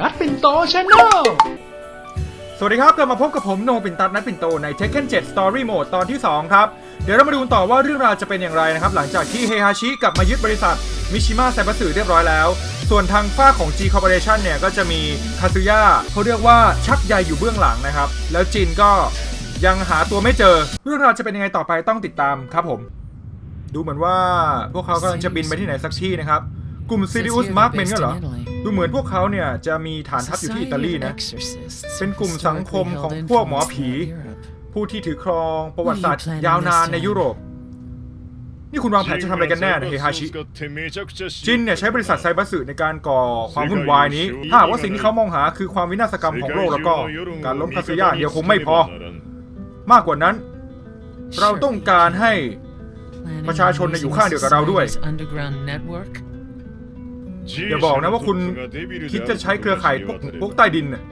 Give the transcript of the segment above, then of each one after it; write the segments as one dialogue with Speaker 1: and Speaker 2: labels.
Speaker 1: นัดปินโตชาแนล
Speaker 2: สวัสดีครับ กลับมาพบกับผมโนปินตัดนัทปินโตใน Tekken 7 Story Mode ตอนที่ 2 ครับ เดี๋ยวเรามาดูต่อว่าเรื่องราวจะเป็นอย่างไรนะครับ หลังจากที่เฮฮาชิกลับมายึดบริษัทมิชิมะไซบัสึเรียบร้อยแล้ว ส่วนทางฝ้าของ G Corporation เนี่ย ก็จะมีคาซุยะเขาเรียกว่าชักใยอยู่เบื้องหลังนะครับ แล้วจินก็ยังหาตัวไม่เจอ เรื่องราวจะเป็นยังไงต่อไปต้องติดตามครับผม ดูเหมือนว่าพวกเขากำลังจะบินไปที่ไหนสักที่นะครับ กลุ่มซิริอุสมาร์กเมนก็เหรอ ดูเหมือนพวกเขาเนี่ยจะมีฐานทัพอยู่ที่อิตาลีนะ เป็นกลุ่มสังคมของพวกหมอผี ผู้ที่ถือครองประวัติศาสตร์ยาวนานในยุโรป นี่คุณวางแผนจะทำอะไรกันแน่นะเฮฮาชิ จินเนี่ยใช้บริษัทไซบัสึในการก่อความวุ่นวายนี้ ถ้าหากว่าสิ่งที่เขามองหาคือความวินาศกรรมของโลกแล้วก็ การล้มคาซุยะเดียวคงไม่พอ มากกว่านั้น เราต้องการให้ประชาชนเนี่ยอยู่ข้างเดียวกับเราด้วย อย่าบอกนะว่าคุณคิดจะใช้เครือข่ายพวกพวกใต้ดินน่ะ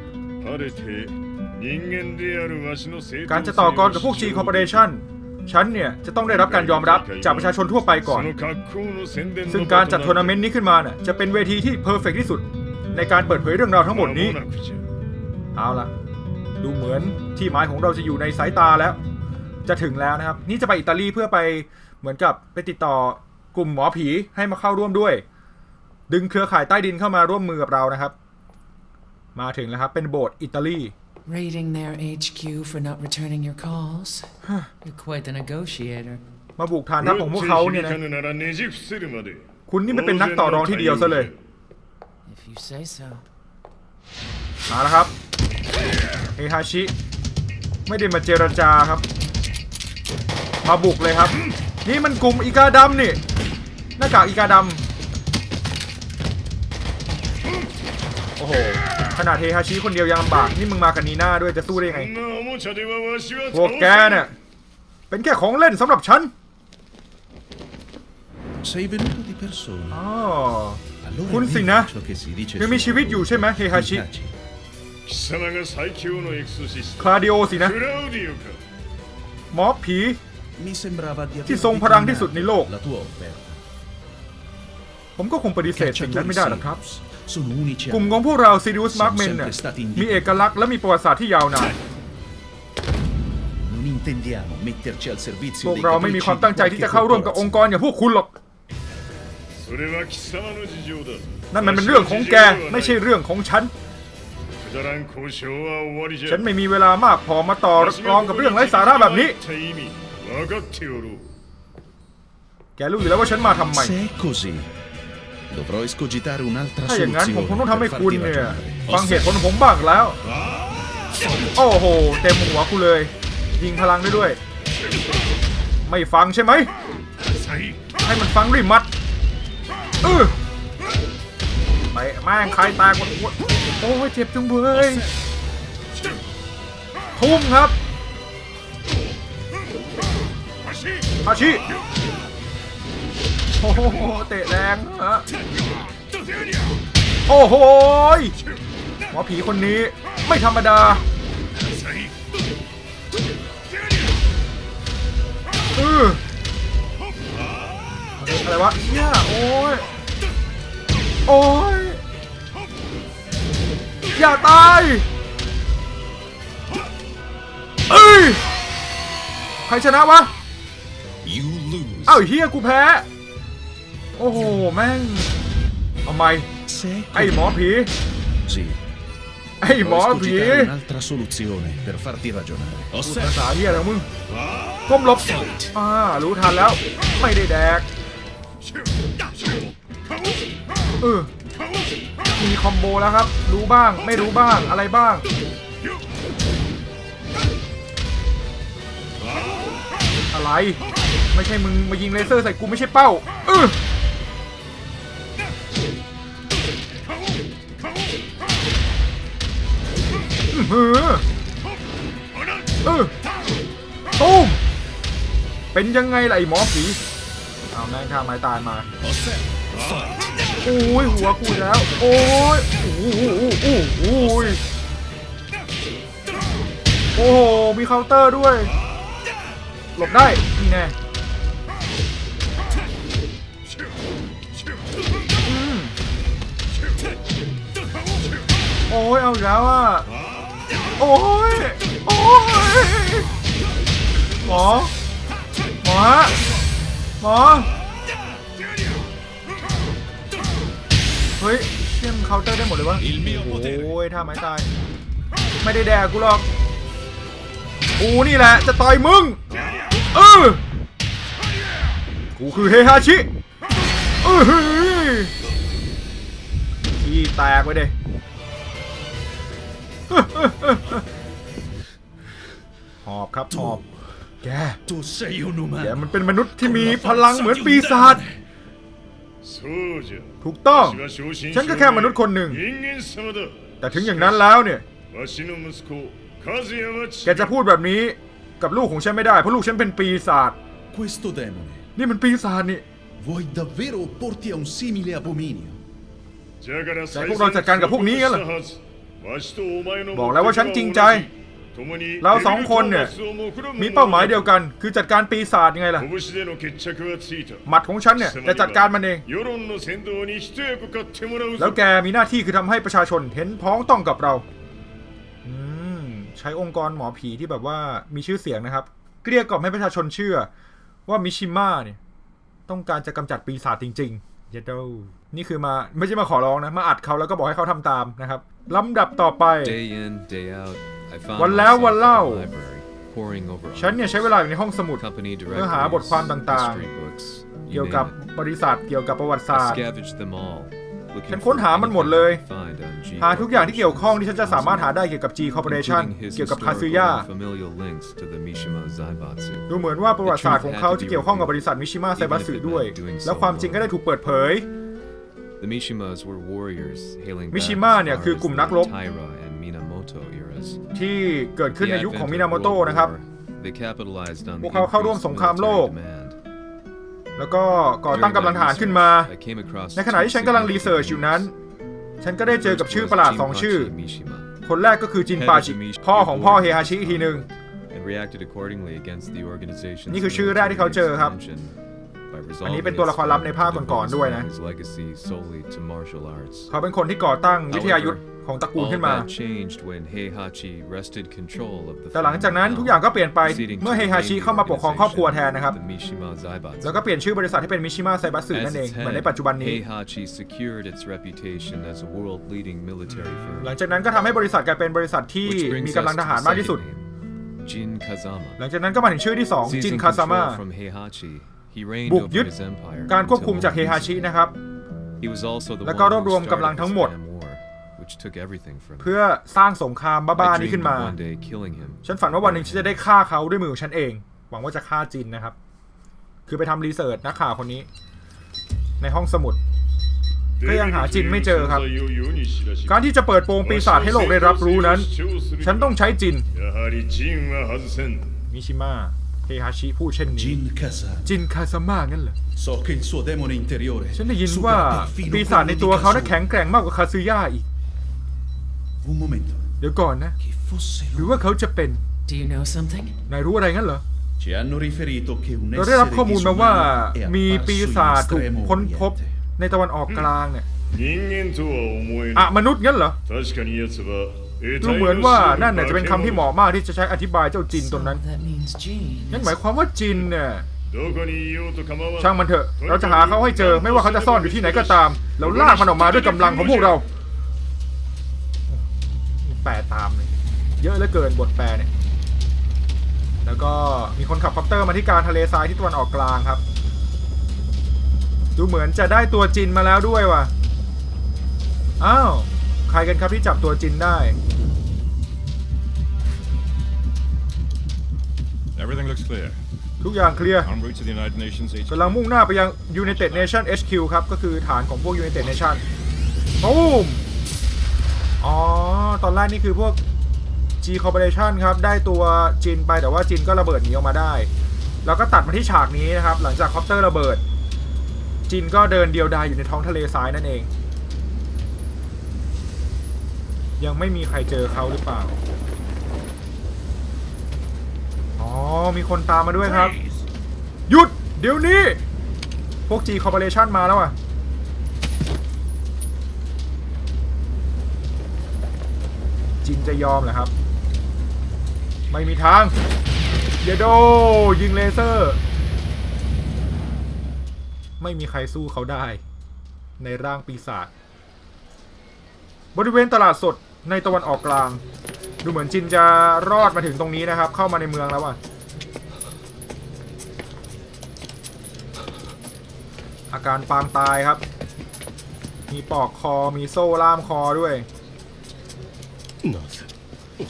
Speaker 2: การจะต่อกรกับพวก G Corporation ฉันเนี่ย จะต้องได้รับการยอมรับจากประชาชนทั่วไปก่อน ซึ่งการจัดทัวร์นาเมนต์นี้ขึ้นมาน่ะจะเป็นเวทีที่เพอร์เฟกที่สุด ในการเปิดเผยเรื่องราวทั้งหมดนี้ เอาล่ะ ดูเหมือนที่หมายของเราจะอยู่ในสายตาแล้ว จะถึงแล้วนะครับ นี่จะไปอิตาลีเพื่อไปเหมือนกับไปติดต่อกลุ่มหมอผีให้มาเข้าร่วมด้วย ดึงเครือข่ายใต้ดินเข้ามาร่วมมือกับเรานะครับ มาถึงแล้วครับ เป็นโบสถ์อิตาลี
Speaker 3: Raiding their HQ for not returning your calls. You're quite the negotiator.
Speaker 2: มาบุกฐานทัพของพวกเขาเนี่ยนะคุณนี่ไม่เป็นนักต่อรองที่เดียวซะเลย
Speaker 3: If you say so.
Speaker 2: มาแล้วครับเฮฮาชิ ไม่ได้มาเจรจาครับ มาบุกเลยครับ นี่มันกลุ่มอีกาดำนี่หน้ากากอีกาดำ อ้โห ขนาดเฮฮาชิคนเดียวยังลำบาก นี่มึงมากับนีน่าด้วยจะสู้ได้ยังไงพวกแกเนี่ยเป็นแค่ของเล่นสำหรับฉัน
Speaker 4: Sei venuto di persona.
Speaker 2: อ๋อ
Speaker 4: Allora
Speaker 2: Kun
Speaker 4: è
Speaker 2: sì,
Speaker 4: vero
Speaker 2: na?
Speaker 4: ciò che si dice
Speaker 2: ยังมี
Speaker 4: su
Speaker 2: ชีวิตอยู่ใช่ไหมเฮฮาชิ
Speaker 4: Itachi.
Speaker 2: คลาดิโอสินะหมอผี
Speaker 4: Mi sembrava di aver
Speaker 2: Ti son parang di sud
Speaker 4: declinato
Speaker 2: nel loco.
Speaker 4: la tua offerta.
Speaker 2: ผมก็คงปฏิเสธสิ่งนั้น
Speaker 4: Cacciatori
Speaker 2: ไม่ได้หรอกครับ
Speaker 4: Sirius sono unici
Speaker 2: กลุ่ม
Speaker 4: a
Speaker 2: ของพวกเราซิริอุสมาร์กเมนเนี่ยมีเอกลักษณ์และมีประวัติศาสตร์ที่ยาวนาน
Speaker 4: Non intendiamo metterci al
Speaker 2: พ
Speaker 4: servizio
Speaker 2: วก
Speaker 4: dei
Speaker 2: เราไม่มี
Speaker 4: capricci
Speaker 2: ความ
Speaker 4: di
Speaker 2: ตั้งใจที่
Speaker 4: qualche
Speaker 2: จะเข้าร่วมกับองค์กรอย่างพวกคุณหรอก นั่นมันเป็นเรื่องของแกไม่ใช่เรื่องของฉัน ฉันไม่มีเวลามากพอมาต่อรองกับเรื่องไร้สาระแบบนี้ แกรู้อยู่แล้วว่าฉันมาทำไม
Speaker 4: Se è così, dovrò escogitare un'altra
Speaker 2: ถ้าอย่างนั้นผมคง
Speaker 4: soluzione
Speaker 2: ต้องทำให้
Speaker 4: per
Speaker 2: คุณ
Speaker 4: farti
Speaker 2: เนี่ย
Speaker 4: ragionare.
Speaker 2: ฟังเหตุผลของผมบ้างแล้ว โอ้โห เต็มหัวกูเลย ยิงพลังได้ด้วย ไม่ฟังใช่ไหม ให้มันฟังด้วยมัดเออไปแม่งใครตายกว่ากูโอ้ยเจ็บจังเว้ยทุ่มครับอาชิโอ้โหเตะแรงฮะโอ้โหยหมอผีคนนี้ไม่ธรรมดาเอออะไรวะเนี่ยโอ้ย โอ้ย อย่าตายเอ้ย ใครชนะวะ
Speaker 4: You lose.
Speaker 2: เอ้าเฮียกูแพ้ โอ้โห แม่งเอาไหม
Speaker 4: Se è
Speaker 2: ไอ้หมอผี
Speaker 4: così,
Speaker 2: ไอ้หมอ
Speaker 4: dovrò
Speaker 2: ผี
Speaker 4: escogitare un'altra soluzione per farti ragionare.
Speaker 2: ภาษาเฮียอะไรของมึงก้มหลบอ่ารู้ทันแล้ว ไม่ได้แดกเออมีคอมโบแล้วครับ รู้บ้างไม่รู้บ้างอะไรบ้าง อะไร ไม่ใช่มึงมายิงเลเซอร์ใส่กูไม่ใช่เป้าเออ หือเออตูมเป็นยังไงล่ะไอ้หมอผีเอาแม่งข้าไม้ตายมาโอ้ยหัวกูแล้ว โอ้ยโอ้โหโอ้โหโอ้ยโอ้โหมีเคาน์เตอร์ด้วย หลบได้นี่แน่โอ้ยเอาแล้วอะ โอ้ย โอ้ย หมอ หมอ หมอ เฮ้ยเชื่อมเคาน์เตอร์ได้หมดเลยวะ โอ้ยท่าไม้ตาย ไม่ได้แดกกูหรอกกูนี่แหละ จะต่อยมึง เออ กูคือเฮฮาชิเออขี้แตกไปเด้ หอบครับหอบ แก แกมันเป็นมนุษย์ที่มีพลังเหมือนปีศาจ ถูกต้อง ฉันก็แค่มนุษย์คนหนึ่ง แต่ถึงอย่างนั้นแล้วเนี่ย แกจะพูดแบบนี้กับลูกของฉันไม่ได้ เพราะลูกฉันเป็นปีศาจ นี่มันปีศาจนี่
Speaker 4: Vuoi davvero porti a un simile abominio?
Speaker 2: แต่พวกเราจัดการกับพวกนี้กันเหรอ บอกแล้วว่าฉันจริงใจ เราสองคนเนี่ย มีเป้าหมายเดียวกัน คือจัดการปีศาจยังไงล่ะ หมัดของฉันเนี่ย จะจัดการมันเอง แล้วแกมีหน้าที่คือทำให้ประชาชนเห็นพ้องต้องกับเราใช้องค์กรหมอผีที่แบบว่ามีชื่อเสียงนะครับ เกลี้ยกล่อมให้ประชาชนเชื่อ ว่ามิชิมาเนี่ยต้องการจะกำจัดปีศาจจริง ๆ ยดโดนี่คือมาไม่ใช่มาขอร้องนะ มาอัดเขาแล้วก็บอกให้เขาทำตามนะครับลำดับต่อไป
Speaker 5: Day in, day out, I found
Speaker 2: วันแล้ว
Speaker 5: myself
Speaker 2: วัน
Speaker 5: at
Speaker 2: เล่า
Speaker 5: the library, poring over
Speaker 2: ฉันเนี่ยใช้เวลาอยู่ในห้องสมุด
Speaker 5: company
Speaker 2: เพื่อหาบท
Speaker 5: directories,
Speaker 2: ความต่างๆ
Speaker 5: history books,
Speaker 2: เกี่ยว
Speaker 5: you
Speaker 2: กับ
Speaker 5: name it.
Speaker 2: บริษัทเกี่ยวกับประวัติศา
Speaker 5: I
Speaker 2: สตร์
Speaker 5: scavenged them all, looking
Speaker 2: ฉัน
Speaker 5: for
Speaker 2: ค้นหามันหมดเลย
Speaker 5: anything I could find on G
Speaker 2: หาทุกอย่างที่เกี่ยวข้องที่ฉันจะสามารถ
Speaker 5: Corporation,
Speaker 2: หาได้เกี่ยวกับ G Corporation
Speaker 5: including his
Speaker 2: เกี่ยวกับคา
Speaker 5: historical
Speaker 2: ซึยะ
Speaker 5: and familial links to the Mishima Zaibatsu.
Speaker 2: ดูเหมือนว่าประวัติศาสตร์ของเขาจะเกี่ยวข้องกับบริษัทมิชิมะไซบัสึด้วย และความจริงก็ได้ถูกเปิดเผย
Speaker 5: The Mishimas were warriors hailing back
Speaker 2: มิชิมะ
Speaker 5: as
Speaker 2: เนี่ย
Speaker 5: far
Speaker 2: คือกลุ่ม
Speaker 5: as
Speaker 2: นักร
Speaker 5: the
Speaker 2: บ
Speaker 5: Taira and Minamoto eras.
Speaker 2: ที่เกิดขึ้น
Speaker 5: The
Speaker 2: ในยุคของ
Speaker 5: advent
Speaker 2: มิ
Speaker 5: of
Speaker 2: นาโมโตะ
Speaker 5: World
Speaker 2: นะครับ
Speaker 5: War, They capitalized on
Speaker 2: พ
Speaker 5: the
Speaker 2: วกเขาเข้าร่วม
Speaker 5: increased
Speaker 2: สงครามโลก
Speaker 5: military demand.
Speaker 2: แล้วก็ก่อตั้ง
Speaker 5: During
Speaker 2: กำลัง
Speaker 5: that
Speaker 2: ทหารขึ้นมา
Speaker 5: research, I came across
Speaker 2: ในขณะที่ฉันกำลังรีเสิร์ชอยู่นั้น ฉันก็ได้เจอกับชื่อประหลาดสองชื่อ
Speaker 5: Jinpachi Mishima,
Speaker 2: คนแรกก็คือจินปาจิพ่อของพ่อเฮฮาชิอีกทีหนึ่ง
Speaker 5: and reacted accordingly against the organization's
Speaker 2: นี่คือชื่อแรกที่เขาเจอครับ
Speaker 5: intervention by
Speaker 2: อันนี้
Speaker 5: resolving
Speaker 2: เป็นตัวละครลับในภาค
Speaker 5: its
Speaker 2: ก่อนๆด้วยนะ
Speaker 5: his legacy solely to martial arts.
Speaker 2: เขาเป็นคนที่ก่อตั้งวิทยายุทธของตระกูล
Speaker 5: All
Speaker 2: ขึ้นมา
Speaker 5: that changed when Heihachi wrested control of the
Speaker 2: แต่หลังจากนั้น
Speaker 5: family
Speaker 2: ทุกอย่างก็เปลี่ยนไป
Speaker 5: proceeding
Speaker 2: เมื่อ
Speaker 5: to
Speaker 2: เฮฮาชิ
Speaker 5: name the
Speaker 2: เข้ามาปกครองครอบครัวแทนนะครับ
Speaker 5: the Mishima Zaibatsu.
Speaker 2: แล้วก็เปลี่ยนชื่อบริษัทให้เป็นมิชิมะไซบัสึ
Speaker 5: As
Speaker 2: นั่นเอง
Speaker 5: its
Speaker 2: เหมือนใน
Speaker 5: head,
Speaker 2: ปัจจุบันนี้
Speaker 5: Heihachi secured its reputation as a world-leading military
Speaker 2: หลัง
Speaker 5: firm.
Speaker 2: จากนั้นก็ทำให้บริษัทกลายเป็นบริษัทที่
Speaker 5: Which brings
Speaker 2: มี
Speaker 5: us
Speaker 2: กำลัง
Speaker 5: to
Speaker 2: ทหาร
Speaker 5: the
Speaker 2: มากที่สุด
Speaker 5: second name, Jin Kazama.
Speaker 2: หลังจากนั้นก็มาถึงชื่อที่ 2 จิน
Speaker 5: Seizing
Speaker 2: คาซา
Speaker 5: control
Speaker 2: ม่า บุกยึดการควบคุมจากเฮฮาชินะครับ แล้วก็รวบรวมกำลังทั้งหมด เพื่อสร้างสงครามบ้าๆนี้ขึ้นมา ฉันฝันว่าวันหนึ่งฉันจะได้ฆ่าเขาด้วยมือของฉันเอง หวังว่าจะฆ่าจินนะครับ คือไปทำรีเสิร์ชนักข่าวคนนี้ ในห้องสมุด ก็ยังหาจินไม่เจอครับ การที่จะเปิดโปงปีศาจให้โลกได้รับรู้นั้น ฉันต้องใช้จินมิชิมา เฮฮาชิพูดเช่นนี้จินคาซาม่างั้นเหรอฉันได้ยินว่าปีศาจในตัวเขานั้แข็งแกร่งมากกว่าคาซุย่าอีก เดี๋ยวก่อนนะ หรือว่าเขาจะเป็นนายรู้อะไรงั้นเหรอ เราได้รับข้อมูลมาว่ามีปีศาจถูกค้นพบในตะวันออกกลางเนี่ยอะมนุษย์งั้นเหรอ ดูเหมือนว่านั่นน่ะจะเป็นคำที่เหมาะมากที่จะใช้อธิบายเจ้าจินตรงนั้น นั่นหมายความว่าจินเนี่ยช่างมันเถอะ เราจะหาเขาให้เจอ ไม่ว่าเขาจะซ่อนอยู่ที่ไหนก็ตาม เราลากมันออกมาด้วยกำลังของพวกเรา แปลตามเลยเยอะเหลือเกินบทแปลเนี่ย แล้วก็มีคนขับคอปเตอร์มาที่การทะเลทรายที่ตะวันออกกลางครับ ดูเหมือนจะได้ตัวจินมาแล้วด้วยว่ะ อ้าว ใครกันครับที่จับตัวจินได้
Speaker 6: Everything looks clear.
Speaker 2: ทุกอย่างเคลียร์
Speaker 6: En route to the United Nations HQ.
Speaker 2: กำลังมุ่งหน้าไปยัง United Nation HQ ครับ ก็คือฐานของพวก United Nation ตูมอ๋อ ตอนแรกนี่คือพวก G Corporation ครับ ได้ตัวจินไปแต่ว่าจินก็ระเบิดหนีออกมาได้ แล้วก็ตัดมาที่ฉากนี้นะครับ หลังจากคอปเตอร์ระเบิด จินก็เดินเดียวดายอยู่ในท้องทะเลทรายนั่นเอง ยังไม่มีใครเจอเขาหรือเปล่า อ๋อ มีคนตามมาด้วยครับ หยุด เดี๋ยวนี้ พวก G Corporation มาแล้วอะ จินจะยอมเหรอครับ ไม่มีทางเยโด ยิงเลเซอร์ ไม่มีใครสู้เขาได้ ในร่างปีศาจบริเวณตลาดสดในตะวันออกกลาง ดูเหมือนจินจะรอดมาถึงตรงนี้นะครับ เข้ามาในเมืองแล้วอะ อาการปางตายครับ มีปอกคอมีโซ่ล่ามคอด้วย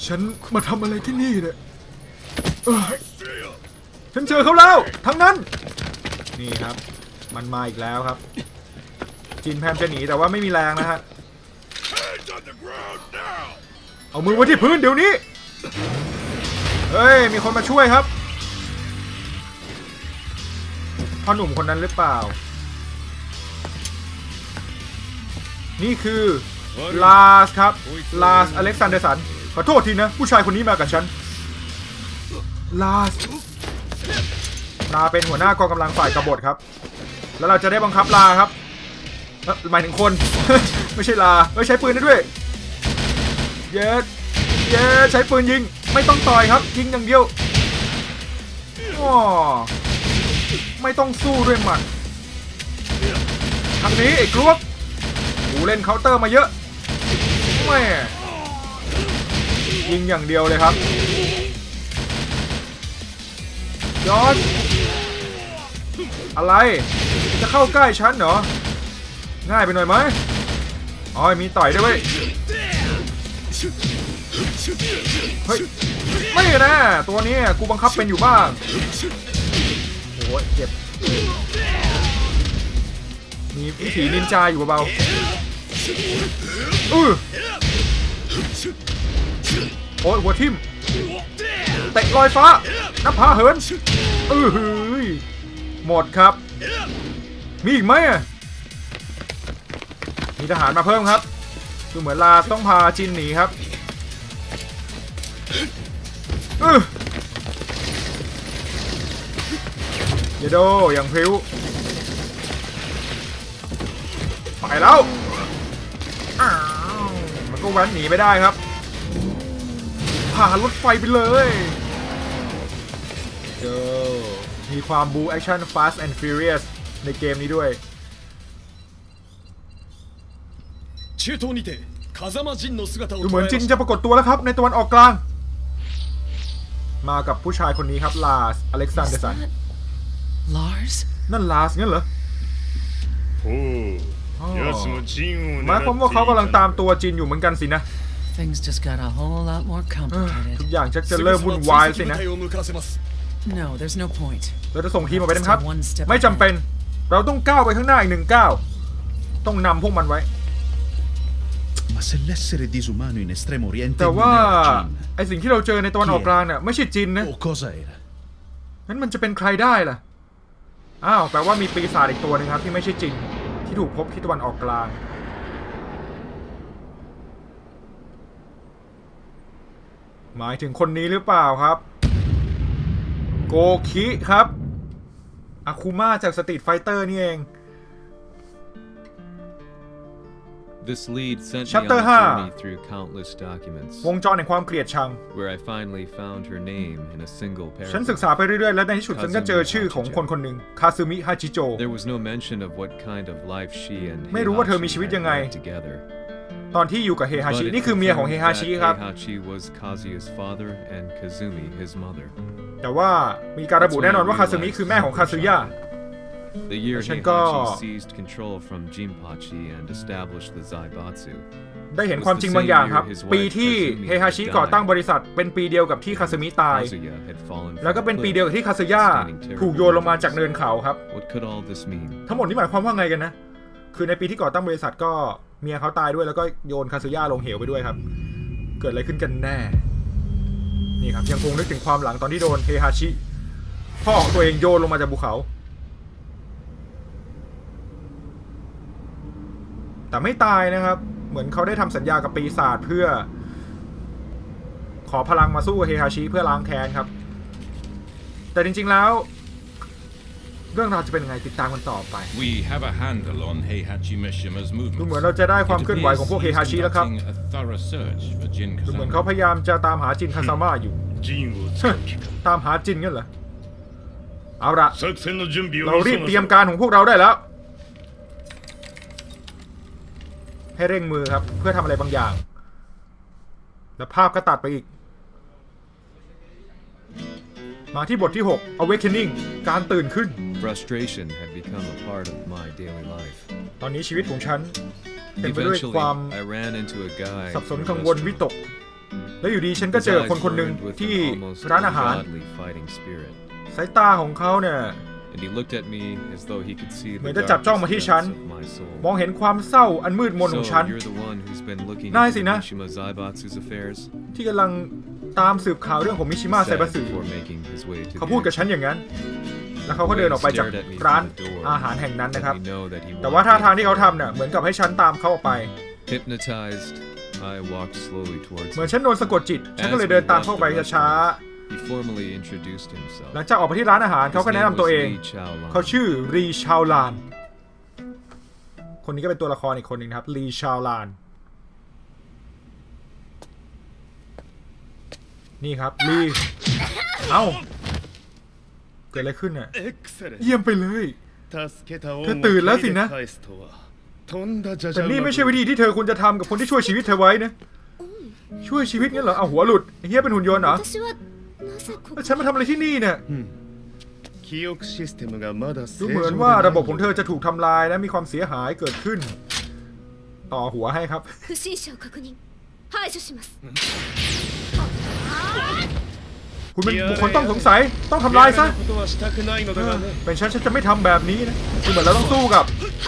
Speaker 2: ฉันมาทำอะไรที่นี่เนี่ยเอ้ยฉันเจอเขาแล้ว ทั้งนั้น นี่ครับ มันมาอีกแล้วครับ จินแพมจะหนีแต่ว่าไม่มีแรงนะฮะ เอามือไว้ที่พื้นเดี๋ยวนี้ เฮ้ย มีคนมาช่วยครับพ่อหนุ่มคนนั้นหรือเปล่า นี่คือลาสครับ ลาสอเล็กซานเดอร์สัน ขอโทษทีนะ ผู้ชายคนนี้มากับฉัน ลาสลาเป็นหัวหน้ากองกำลังฝ่ายกบฏครับ แล้วเราจะได้บังคับลาครับหมายถึงคน ไม่ใช่ลาเอ้ยใช้ปืนได้ด้วย เย็ดเย็ดใช้ปืนยิง ไม่ต้องต่อยครับ ยิงอย่างเดียวอ้ไม่ต้องสู้ด้วยหมัดทางนี้ไอ้กลวกกูเล่นเคาน์เตอร์มาเยอะแม่ยิงอย่างเดียวเลยครับยอดอะไร จะเข้าใกล้ฉันเหรอ ง่ายไปหน่อยไหมอ๋อมีต่อยด้วยเวย เฮ้ยไม่นะ ตัวนี้กูบังคับเป็นอยู่บ้างโอ้ยเจ็บ มีวิถีนินจาอยู่เบาอือโอ้ยหัวทิ่มเตะลอยฟ้าน้ำผาเหินอือหือหมดครับ มีอีกไหมมีทหารมาเพิ่มครับดูเหมือนลาต้องพาจินหนีครับ เยโดอย่างพิวไปแล้วมันก็แว้นหนีไม่ได้ครับ ผ่านรถไฟไปเลยเจอมีความบูแอคชั่น Fast and Furious ในเกมนี้ด้วยดูเหมือนจินจะปรากฏตัวแล้วครับ ในตะวันออกกลาง มากับผู้ชายคนนี้ครับลาสอเล็กซานเดสัน
Speaker 3: Lars
Speaker 2: นั่นลาสงั้นเหรอ
Speaker 1: โอ้
Speaker 2: ยั
Speaker 1: สมจิน
Speaker 2: หมายความว่าเขากำลังตามตัวจีนอยู่เหมือนกันสินะ
Speaker 3: Things just got a whole lot more complicated
Speaker 2: ทุกอย่างชักจะเริ่มวุ่นวายสินะ
Speaker 3: No there's no point
Speaker 2: เราจะส่งทีมออไปนะครับ ไม่จำเป็น เราต้องก้าวไปข้างหน้าอีกหนึ่งก้าว ต้องนำพวกมันไว้
Speaker 4: Ma se l'essere disumano in Estremo Oriente
Speaker 2: แต่
Speaker 4: non
Speaker 2: ว่า
Speaker 4: era Jin,
Speaker 2: ไอสิ่งที่เราเจอในตะวันออกกลางเนี่ยไม่ใช่จินนะ
Speaker 4: o cosa era?
Speaker 2: งั้นมันจะเป็นใครได้ล่ะ อ้าว แปลว่ามีปีศาจอีกตัวหนึ่งครับ ที่ไม่ใช่จิน ที่ถูกพบที่ตะวันออกกลาง หมายถึงคนนี้หรือเปล่าครับ โกคิครับอาคุมาจากสตรีทไฟเตอร์นี่เอง
Speaker 5: This lead sent me
Speaker 2: Chapter
Speaker 5: on a
Speaker 2: ห้า
Speaker 5: journey through countless documents,
Speaker 2: วงจรแห่งความเกลียดชัง
Speaker 5: where I finally found her name in a single
Speaker 2: ฉันศึก
Speaker 5: paragraph.
Speaker 2: ษาไปเรื่อยๆ และในที่สุดฉันก็เจอชื่อของคนคนหนึ่งคาซึมิฮาจิโจ
Speaker 5: There was no mention of what kind of life she and
Speaker 2: ไม่รู้ว่าเธอมี
Speaker 5: Heihachi
Speaker 2: ชีวิต
Speaker 5: had
Speaker 2: ยังไง
Speaker 5: led together.
Speaker 2: ตอนที่อยู่กับเฮฮา
Speaker 5: But
Speaker 2: ชิ
Speaker 5: it
Speaker 2: นี่คือเมียของเฮ
Speaker 5: confirmed
Speaker 2: ฮาชิ
Speaker 5: that
Speaker 2: ครับ
Speaker 5: Heihachi was Kazuya's father and Kazumi his mother.
Speaker 2: แต่ว่ามีการระบุแน่นอนว่าคาซึมิคือแม่ของคาซึยะ
Speaker 5: The year
Speaker 2: ฉันก็
Speaker 5: Heihachi seized control from Jinpachi and established the Zaibatsu.
Speaker 2: ได้เห็นความจริงบางอย่างครับ ปีที่เฮฮาชิก่อตั้งบริษัทเป็นปีเดียวกับที่คาซึมิตาย
Speaker 5: Kazuya had fallen
Speaker 2: แล้วก็
Speaker 5: from
Speaker 2: เป็น
Speaker 5: a
Speaker 2: ปีเดียวกับ
Speaker 5: cliff,
Speaker 2: ที่คาซึยะ
Speaker 5: standing
Speaker 2: ถูกโยนลงมาจากเนินเขาครับ
Speaker 5: What could all this mean?
Speaker 2: ทั้งหมดนี่หมายความว่าไงกันนะ คือในปีที่ก่อตั้งบริษัทก็เมียเขาตายด้วยแล้วก็โยนคาซึยะลงเหวไปด้วยครับ เกิดอะไรขึ้นกันแน่ นี่ครับยังคงนึกถึงความหลังตอนที่โดนเฮฮาชิพ่อของตัวเองโยนลงมาจากภูเขา แต่ไม่ตายนะครับ เหมือนเขาได้ทำสัญญากับปีศาจเพื่อ ขอพลังมาสู้กับเฮฮาชิเพื่อล้างแค้นครับ แต่จริงๆแล้ว เรื่องราวจะเป็นยังไงติดตามกันต่อไป
Speaker 6: We have a handle on Heihachi Mishima's
Speaker 2: ดูเหมือน
Speaker 6: movements.
Speaker 2: เราจะได้ความ
Speaker 6: It
Speaker 2: เคลื่อนไหวของพวกเฮ
Speaker 6: appears
Speaker 2: ฮาชิ
Speaker 6: he's
Speaker 2: แล้วครับ
Speaker 6: conducting a thorough search for Jin
Speaker 2: ดูเหมือนเขา
Speaker 6: Kazama.
Speaker 2: พยายามจะตามหาจินคาซาม่าอยู่
Speaker 1: 陣を使う気か
Speaker 2: ตามหาจินงั้นเหรอ เอาละ
Speaker 1: 作戦の準備を
Speaker 2: เรารีบ
Speaker 1: 急
Speaker 2: เตรียม
Speaker 1: が
Speaker 2: การของพวกเราได้แล้ว ให้เร่งมือครับ เพื่อทำอะไรบางอย่าง แล้วภาพก็ตัดไปอีก มาที่บทที่ 6 Awakening การตื่นขึ้น
Speaker 5: Frustration had become a part of my daily life.
Speaker 2: ตอนนี้ชีวิตของฉันเต็มไปด้วย
Speaker 5: Eventually,
Speaker 2: ความ
Speaker 5: I ran into a guy
Speaker 2: สับสน
Speaker 5: in a
Speaker 2: กังวลวิ
Speaker 5: restaurant.
Speaker 2: ตก แล้วอยู่ดีฉันก็
Speaker 5: His
Speaker 2: เจอ
Speaker 5: eyes
Speaker 2: คนคนหนึ่ง
Speaker 5: burned with
Speaker 2: ที่
Speaker 5: an almost
Speaker 2: ร้านอาหาร
Speaker 5: ungodly fighting spirit,
Speaker 2: สายตาของเขาเนี่ย
Speaker 5: and he looked at me as though he could see
Speaker 2: เหมือ
Speaker 5: the
Speaker 2: นจะจับจ้องมา
Speaker 5: darkest
Speaker 2: ที่ฉัน
Speaker 5: depths of my soul.
Speaker 2: มองเห็นความเศร้าอันมืดมนของฉัน
Speaker 5: So you're the one who's been looking
Speaker 2: นาย
Speaker 5: into
Speaker 2: สินะ
Speaker 5: Mishima Zaibatsu's affairs,
Speaker 2: ที่กำลังตามสืบข่าวเรื่องของมิชิมะไซ
Speaker 5: said
Speaker 2: บัสึ
Speaker 5: before making his way to
Speaker 2: เขา
Speaker 5: the
Speaker 2: พูดกับ
Speaker 5: exit.
Speaker 2: ฉันอย่างนั้น แล้วเขาก็เดินออกไปจาก
Speaker 5: Stared at me
Speaker 2: ร้าน
Speaker 5: from the door,
Speaker 2: อาหารแห่งนั้นนะครับ
Speaker 5: let me know that he
Speaker 2: แต่ว่า
Speaker 5: wanted
Speaker 2: ท่า
Speaker 5: me
Speaker 2: ทาง
Speaker 5: to
Speaker 2: ที่เขา
Speaker 5: follow.
Speaker 2: ทำเนี่ยเหมือนกับให้ฉันตามเขาออกไป
Speaker 5: Hypnotized, I walked slowly towards
Speaker 2: เหมือน
Speaker 5: him.
Speaker 2: ฉันโดนสะกดจิต ฉันก็เลยเดินตามเข้าไปช้า
Speaker 5: He formally introduced
Speaker 2: ๆ
Speaker 5: himself.
Speaker 2: หลังจากออกไปที่ร้านอาหารเขา
Speaker 5: His
Speaker 2: ก็แนะ
Speaker 5: name
Speaker 2: นำตัว
Speaker 5: was
Speaker 2: เอง
Speaker 5: Li Chaolan.
Speaker 2: เขาชื่อรีชาวลาน คนนี้ก็เป็นตัวละครอีกคนหนึ่งนะครับรีชาวลาน นี่ครับรีเอ้า เกิดอะไรขึ้นเนี่ย
Speaker 7: エクセレン
Speaker 2: เยี่ยมไปเลย
Speaker 7: 助けた恩を
Speaker 2: เธอตื่นแล้วสินะ
Speaker 7: 返すとはとんだじゃじ
Speaker 2: แต่
Speaker 7: ゃ
Speaker 2: นี่
Speaker 7: 馬
Speaker 2: ไม่ใช่วิธีที่เธอควรจะทำกับคนที่ช่วยชีวิตเธอไว้นะ ช่วยชีวิตงั้นเหรอ เอาหัวหลุดไอ้เฮียเป็นหุ่นยนต์เหรอ
Speaker 8: 私はなぜここ
Speaker 2: แล้วฉันมาทำอะไรที่นี่เนี่ย
Speaker 7: 記憶システムがまだ
Speaker 2: ดู
Speaker 7: 正
Speaker 2: เหมือน
Speaker 7: 常
Speaker 2: ว่า
Speaker 7: でない
Speaker 2: ระบบของเธอจะถูกทำลายและมีความเสียหายเกิดขึ้น ต่อหัวให้ครับ
Speaker 8: 不審者を確認排除します
Speaker 2: คุณเป็นบุคคลต้องสงสัย ต้องทำลายซะ
Speaker 7: 嫌なことはしたくないの
Speaker 2: เอ
Speaker 7: だ
Speaker 2: อ
Speaker 7: がね
Speaker 2: เป็นฉันฉันจะไม่ทำแบบนี้นะคือเหมือนเราต้องสู้กับ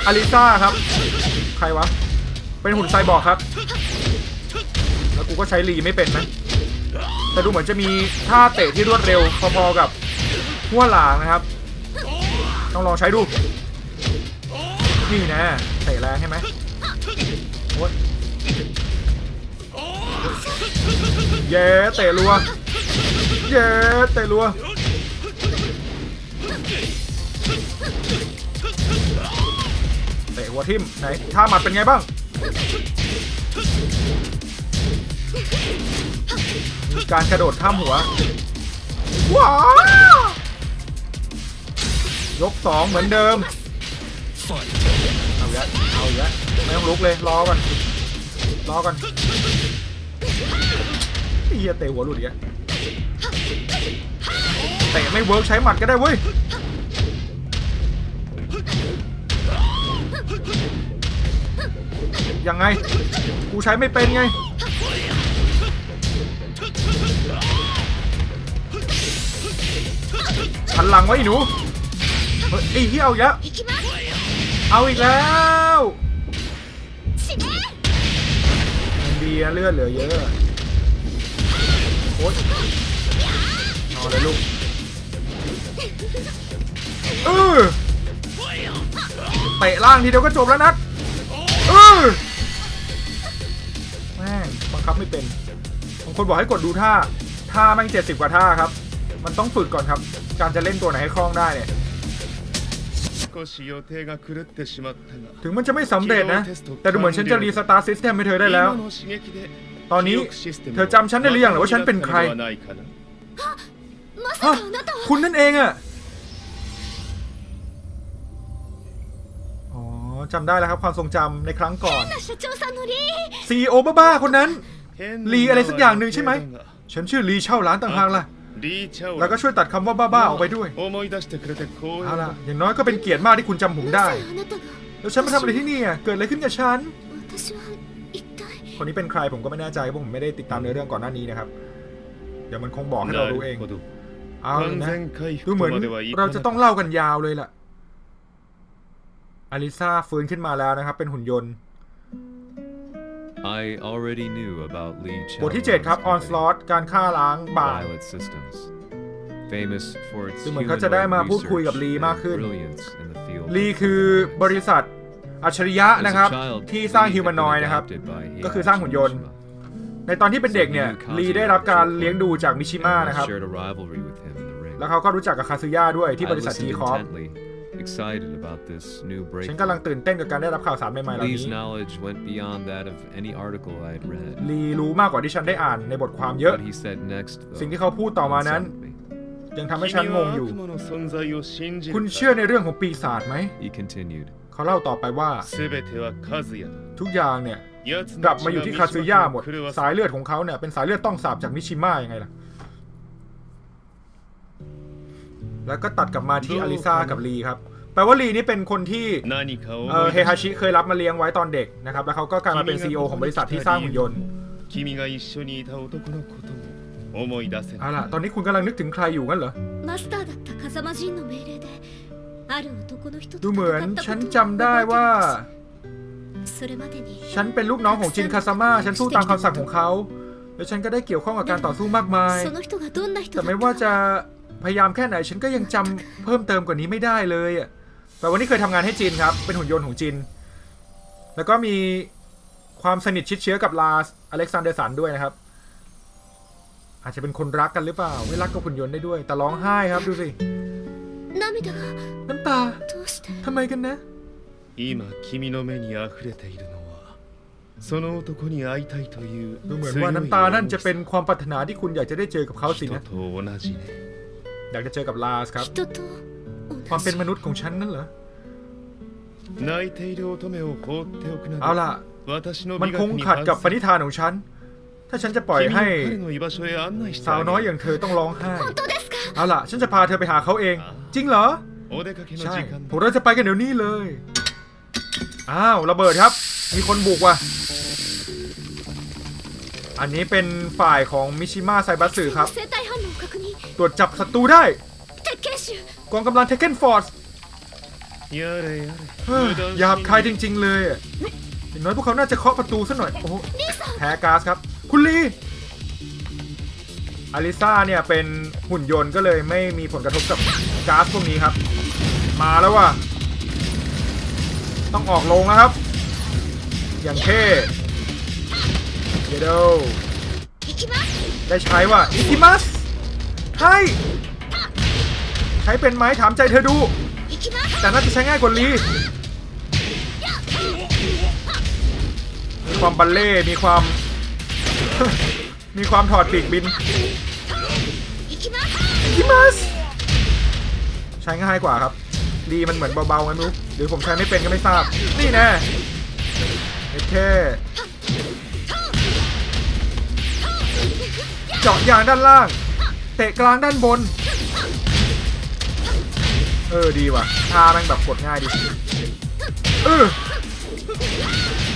Speaker 2: อลิซ่าครับ ใครวะ เป็นหุ่นไซบอร์กครับ แล้วกูก็ใช้ลีไม่เป็นนะ แต่ดูเหมือนจะมีท่าเตะที่รวดเร็วพอๆกับหัวหลางนะครับ ต้องลองใช้ดู นี่นะเตะแรงใช่ไหมโอ๊ยเย้เตะรัวเย้เตะรัวเตะหัวทิ่มไหนท่าหมัดเป็นไงบ้าง มีการกระโดดข้ามหัว ว้าวยกสองเหมือนเดิม เอาอีกแล้วเอาอีกแล้วไม่ต้องลุกเลย รอก่อน รอก่อนเฮียเตะหัวหลุดอีกแล้วเตะไม่เวิร์กใช้หมัดก็ได้เว้ยยังไง กูใช้ไม่เป็นไง พันลังไว้หนูเฮ้ยไอ้ที่เอา
Speaker 8: เยอะ
Speaker 2: เอาอีกแล้ว
Speaker 8: เบี
Speaker 2: ยเลือดเหลือเยอะโอ๊ยเอาเลยลูกเออเตะล่างทีเดียวก็จบแล้วนัดเออแม่งบังคับไม่เป็นบางคนบอกให้กดดูท่า ท่าแม่งเจ็ดสิบกว่าท่าครับ มันต้องฝึกก่อนครับ การจะเล่นตัวไหนให้คล่องได้เนี่ย ถึงมันจะไม่สำเร็จนะ แต่ดูเหมือนฉันจะรีสตาร์ซิสเต็มให้เธอได้แล้ว ตอนนี้เธอจำฉันได้หรือยังหรือว่าฉันเป็นใครฮะคุณนั่นเองอะอ๋อจำได้แล้วครับความทรงจำในครั้งก่อนซีโอบ้าๆคนนั้นลีอะไรสักอย่างหนึ่งใช่ไหม ฉันชื่อลีเช่าร้านต่างหากล่ะ
Speaker 7: เช่า
Speaker 2: แล้วก็ช่วยตัดคำว่าบ้าๆออกไปด้วย
Speaker 7: อโม
Speaker 2: เรอาล่ะอย่างน้อยก็เป็นเกียรติมากที่คุณจำผมได้ แล้วฉันมาทำอะไรที่นี่อะเกิดอะไรขึ้นกับฉัน คนนี้เป็นใครผมก็ไม่แน่ใจเพราะผมไม่ได้ติดตามเนื้อเรื่องก่อนหน้านี้นะครับ เดี๋ยวมันคงบอกให้เรารู้เองเอานะดูเหมือนเราจะต้องเล่ากันยาวเลยล่ะอลิซาฟื้นขึ้นมาแล้วนะครับ เป็นหุ่นยนต์
Speaker 5: I already knew about Lee
Speaker 2: บทที่
Speaker 5: Chaolan's
Speaker 2: 7ครับ Onslaught การฆ่าล้างบาป
Speaker 5: Violet systems. Famous for its
Speaker 2: ดูเหมือนเขาจะได้มา
Speaker 5: humanoid
Speaker 2: พูดคุยกับ
Speaker 5: research
Speaker 2: ลี
Speaker 5: and
Speaker 2: มากขึ้น
Speaker 5: brilliance in the field
Speaker 2: ลี
Speaker 5: of
Speaker 2: คือบริษัทอัจฉริยะ
Speaker 5: As a
Speaker 2: นะครับ
Speaker 5: child,
Speaker 2: ที่สร้าง
Speaker 5: Lee
Speaker 2: ฮิว
Speaker 5: had
Speaker 2: แมน
Speaker 5: been
Speaker 2: นอยนะครับ
Speaker 5: adopted by
Speaker 2: ก็คือสร้างหุ่นยนต์
Speaker 5: Heihachi
Speaker 2: ในตอนที่เป็นเด็กเนี่ย ลีได้รับการเลี้ยงดูจากมิชิมะ
Speaker 5: Mishima,
Speaker 2: นะครับ
Speaker 5: and shared a rivalry with him in the ring.
Speaker 2: แล้วเขาก็รู้จักกับคาซึยะด้วยที่บริษัท
Speaker 5: I
Speaker 2: ที
Speaker 5: listened
Speaker 2: คอฟ
Speaker 5: intently, excited about this new
Speaker 2: ฉันกำลัง
Speaker 5: breakthrough.
Speaker 2: ตื่นเต้นกับการได้รับข่าวสารใหม่ๆเหล่า
Speaker 5: Lee's
Speaker 2: นี้
Speaker 5: knowledge went beyond that of any article I had read.
Speaker 2: ลีรู้มากกว่าที่ฉันได้อ่านในบทความเยอะ
Speaker 5: What he said next, though,
Speaker 2: สิ่งที่เขาพูดต่อมานั้น
Speaker 5: unsettled me.
Speaker 2: ยังทำให้ฉัน
Speaker 1: 君
Speaker 2: ง
Speaker 1: は
Speaker 2: งอยู่
Speaker 1: 悪魔の存在を信じ
Speaker 2: คุณ
Speaker 1: る
Speaker 2: เชื่อในเรื่องของปีศาจไหม
Speaker 5: He continued.
Speaker 2: เขาเล่าต่อไปว่า
Speaker 1: 全ては和也だ
Speaker 2: ทุกอย่างเนี่ย
Speaker 1: 奴
Speaker 2: กลับ
Speaker 1: の
Speaker 2: มาอยู่
Speaker 1: 血
Speaker 2: ที่
Speaker 1: が
Speaker 2: คาซึย่าหมด
Speaker 1: 三島家を狂わ
Speaker 2: สาย
Speaker 1: せ
Speaker 2: เลือดของเขาเนี่ยเป็นสายเลือดต้องสาบจากมิชิมะยังไงล่ะ แล้วก็ตัดกลับมาที่อาริซากับลีครับ แปลว่าลีนี่เป็นคนที่เฮฮาชิเคยรับมาเลี้ยงไว้ตอนเด็กนะครับ แล้วเขาก็กลายมาเป็นซีอของบริษัทที่สร้างหุ่นยนต์เอาล่ะตอนนี้คุณกำลังนึกถึงใครอยู่งั้นเหรอดูเหมือนฉันจำได้ว่า ฉันเป็นลูกน้องของจินคาซาม่าฉันสู้ตามคำสั่งของเขาแล้วฉันก็ได้เกี่ยวข้องกับการต่อสู้มากมาย แต่ไม่ว่าจะพยายามแค่ไหน ฉันก็ยังจำเพิ่มเติมกว่านี้ไม่ได้เลยอะ แต่วันนี้เคยทำงานให้จินครับ เป็นหุ่นยนต์ของจิน แล้วก็มีความสนิทชิดเชื้อกับลาสอเล็กซานเดอร์สันด้วยนะครับ อาจจะเป็นคนรักกันหรือเปล่า ไม่รักกับหุ่นยนต์ได้ด้วย แต่ร้องไห้ครับดูสิ
Speaker 8: 涙が
Speaker 2: น้ำตา
Speaker 8: どうして
Speaker 2: ทำไมกันนะ
Speaker 1: 今君の目に溢れているのはその男に会いたいという
Speaker 2: ดูเหมือน
Speaker 1: 強い
Speaker 2: ว่าน้ำตานั่นจะ
Speaker 1: 思い
Speaker 2: เป็นความปรารถนาที่คุณอยากจะได้เจอกับเขาสิ
Speaker 1: 人
Speaker 2: นะ
Speaker 1: と同じね
Speaker 2: อยากจะเจอกับลาสครับ
Speaker 8: 人と
Speaker 2: ความเป็นมนุษย์ของฉันนั่นเหรอเอาล่ะ มันคงขัดกับปณิธานของฉัน ถ้าฉันจะปล่อยให้ สาวน้อยอย่างเธอต้องร้องไห้ เอาล่ะ ฉันจะพาเธอไปหาเขาเอง จริงเหรอ ใช่ ผ
Speaker 1: ม
Speaker 2: เราจะไปกันเดี๋ยวนี้เลย อ้าวระเบิดครับ มีคนบุกว่ะ อันนี้เป็นฝ่ายของมิชิมาไซบัสึครับ ตรวจจับศัตรูได้ กองกำลังเทคเกนฟอร์ส
Speaker 1: เยอะเลย
Speaker 2: หยาบคายจริง ๆ เลยอย่างน้อยพวกเขาน่าจะเคาะประตูซะหน่อย โอ้แพ้ก๊าซครับ คุณลีอลิซาเนี่ยเป็นหุ่นยนต์ก็เลยไม่มีผลกระทบกับก๊าซพวกนี้ครับ มาแล้วว่ะ ต้องออกลงนะครับ อย่างเท่เยโดได้ใช้ว่ะอิคิมัสใช่ ใช้เป็นไม้ถามใจเธอดู แต่น่าจะใช้ง่ายกว่าลีมีความบัลเล่ มีความ มีความถอดปีกบินใช้ง่ายกว่าครับลีมันเหมือนเบาๆไงรู้หรือผมใช้ไม่เป็นก็ไม่ทราบ นี่แน่เอเท่เจาะยางด้านล่าง เตะกลางด้านบน เออดีว่ะท่าแม่งแบบกดง่ายดีเออ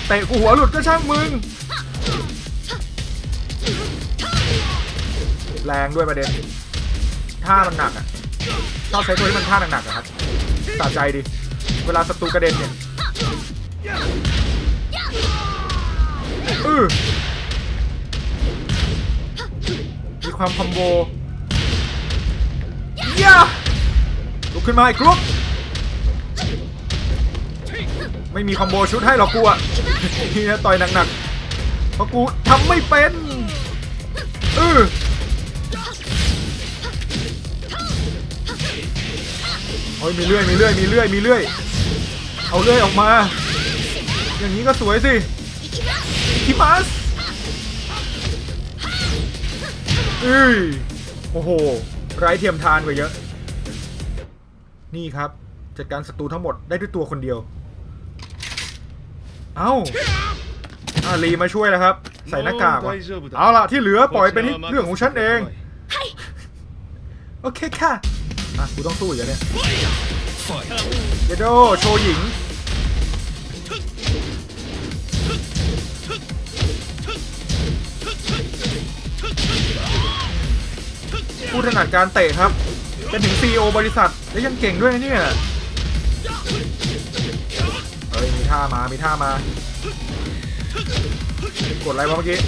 Speaker 2: เตะกูหัวหลุดก็ช่างมึง แรงด้วยประเด็นท่ามันหนักอะชอบใช้ตัวที่มันท่าหนักๆอะครับสะใจดิ เวลาศัตรูกระเด็นเนี่ยเออมีความคอมโบย่า ขึ้นมาอีกกรุ๊ปไม่มีคอมโบชุดให้หรอกกูอะนี่นะต่อยหนักๆเพราะกูทำไม่เป็นเออโอ้ยมีเลื่อยมีเลื่อยมีเลื่อยมีเลื่อยเอาเลื่อยออกมา อย่างนี้ก็สวยสิคิมัสเอ้ยโอ้โหไร้เทียมทานกว่าเยอะ นี่ครับจัดการศัตรูทั้งหมดได้ด้วยตัวคนเดียว เอ้าอาลีมาช่วยแล้วครับ ใส่หน้ากากว่ะเอาล่ะที่เหลือปล่อยเป็นเรื่องของฉันเอง โอเคค่ะอะกูต้องสู้อีกแล้วเนี่ยเดโดโชว์หญิงผู้ถนัดการเตะครับเป็นถึง CEO บริษัท และยังเก่งด้วยนะเนี่ยเฮ้ยมีท่ามา มีท่ามากดอะไรวะเมื่อกี้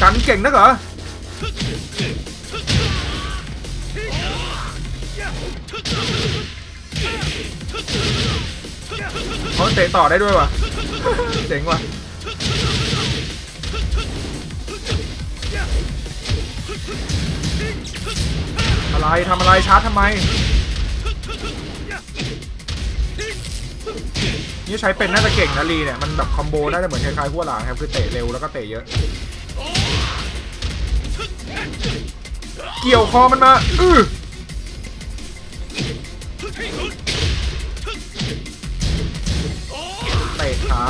Speaker 2: กันเก่งนักเหรอ เขาเตะต่อได้ด้วยวะเจ๋งว่ะ อะไรทำอะไรชาร์จทำไมนี่ใช้เป็นน่าจะเก่งนะลีเนี่ยมันแบบคอมโบน่าจะเหมือนคล้ายๆพวกหลานครับคือเตะเร็วแล้วก็เตะเยอะ เกี่ยวคอมันมาอือเตะขา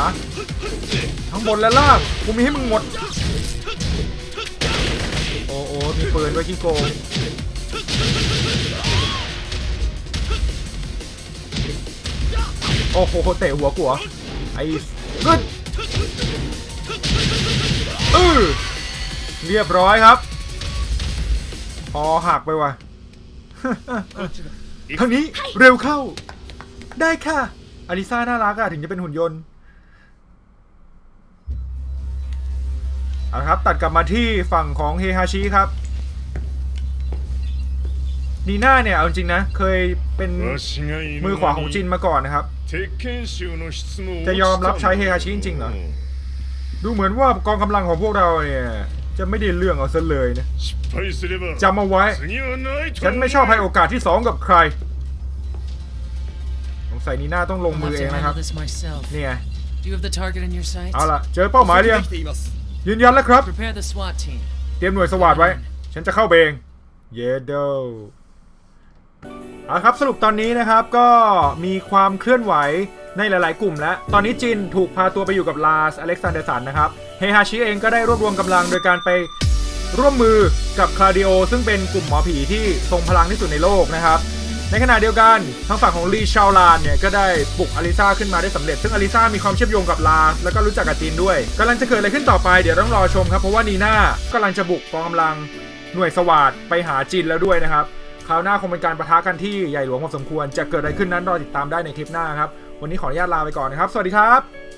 Speaker 2: ทั้งบนและล่างกูมีให้มึงหมด โอ้โอ้มีปืนไว้ขี้โกง โอ้โหเตะหัวกัวไอ้กึดอือเรียบร้อยครับพอหักไปว่ะทางนี้เร็วเข้า ได้ค่ะอลิซ่าน่ารักอะถึงจะเป็นหุ่นยนต์เอาละครับ ตัดกลับมาที่ฝั่งของเฮฮาชิครับนีน่าเนี่ย เอาจริงๆนะ เคยเป็นมือขวาของจินมาก่อนนะครับ จะยอมรับใช้เฮฮาชิจริงๆเหรอ ดูเหมือนว่ากองกำลังของพวกเราเนี่ยจะไม่ได้เรื่องเอาซะเลยนะจำเอาไว้ ฉันไม่ชอบให้โอกาสที่สองกับใครสงสัยนีน่าต้องลง
Speaker 3: I'll
Speaker 2: มือ
Speaker 3: have
Speaker 2: เอ
Speaker 3: to
Speaker 2: งนะครับ
Speaker 3: handle this myself.
Speaker 2: เนี่ย
Speaker 3: Do you have the target in your sights?
Speaker 2: เอาล่ะ เจอเป้าหมายหรือยังยืนยันแล้วครับ
Speaker 3: Prepare the SWAT team.
Speaker 2: เตรียมหน่วยสวัสดไว้ ฉันจะเข้าเบง เยเดล เอาครับสรุปตอนนี้นะครับก็มีความเคลื่อนไหวในหลายๆ กลุ่มแล้ว ตอนนี้จินถูกพาตัวไปอยู่กับลาสอเล็กซานเดอร์สันนะครับ เฮฮาชิเองก็ได้รวบรวมกำลังโดยการไปร่วมมือกับคลาดิโอ ซึ่งเป็นกลุ่มหมอผีที่ทรงพลังที่สุดในโลกนะครับ ในขณะเดียวกันทางฝั่งของลีชาวลานเนี่ยก็ได้ปลุกอลิซาขึ้นมาได้สำเร็จ ซึ่งอลิซามีความเชื่อมโยงกับลาสแล้วก็รู้จักกับจีนด้วยกำลังจะเกิดอะไรขึ้นต่อไปเดี๋ยวต้องรอชมครับ เพราะว่านีน่ากำลังจะบุกกองกำลังหน่วยสวาดไปหาจีนแล้วด้วยนะครับ คราวหน้าคงเป็นการประทะกันที่ใหญ่หลวงพอสมควร จะเกิดอะไรขึ้นนั้นรอติดตามได้ในคลิปหน้าครับ วันนี้ขออนุญาตลาไปก่อนนะครับ สวัสดีครับ